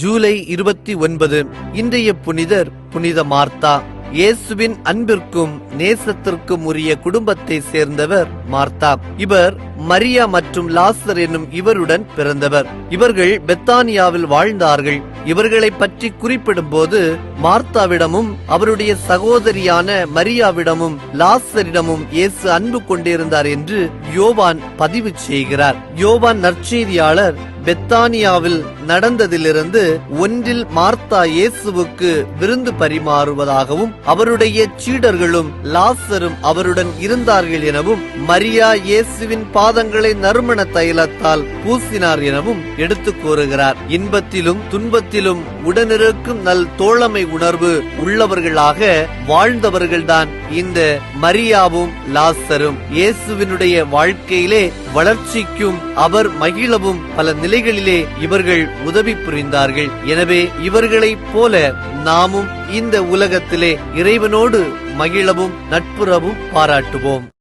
ஜூலை இருபத்தி ஒன்பது இன்றைய புனிதர் புனித மார்த்தா இயேசுவின் அன்பிற்கும் நேசத்திற்கும் உரிய குடும்பத்தை சேர்ந்தவர் மார்த்தா. இவர் மரியா மற்றும் லாசர் என்னும் இவருடன் பிறந்தவர். இவர்கள் பெத்தானியாவில் வாழ்ந்தார்கள். இவர்களை பற்றி குறிப்பிடும்போது மார்த்தாவிடமும் அவருடைய சகோதரியான மரியாவிடமும் லாசரிடமும் இயேசு அன்பு கொண்டிருந்தார் என்று யோவான் பதிவு செய்கிறார். யோவான் நற்செய்தியாளர் பெத்தானியாவில் நடந்ததிலிருந்து ஒன்றில் மார்த்தா இயேசுவுக்கு விருந்து பரிமாறுவதாகவும் அவருடைய சீடர்களும் லாசரும் அவருடன் இருந்தார்கள் எனவும் மரியா இயேசுவின் பாதங்களை நறுமண தைலத்தால் பூசினார் எனவும் எடுத்து கூறுகிறார். இன்பத்திலும் துன்பத்திலும் உடனிருக்கும் நல் தோழமை உணர்வு உள்ளவர்களாக வாழ்ந்தவர்கள்தான் இந்த மரியாவும் லாசரும். இயேசுவினுடைய வாழ்க்கையிலே வளர்ச்சிக்கும் அவர் மகிழவும் பல நிலைகளிலே இவர்கள் உதவி புரிந்தார்கள். எனவே இவர்களைப் போல நாமும் இந்த உலகத்திலே இறைவனோடு மகிழவும் நட்புறவும் பாராட்டுவோம்.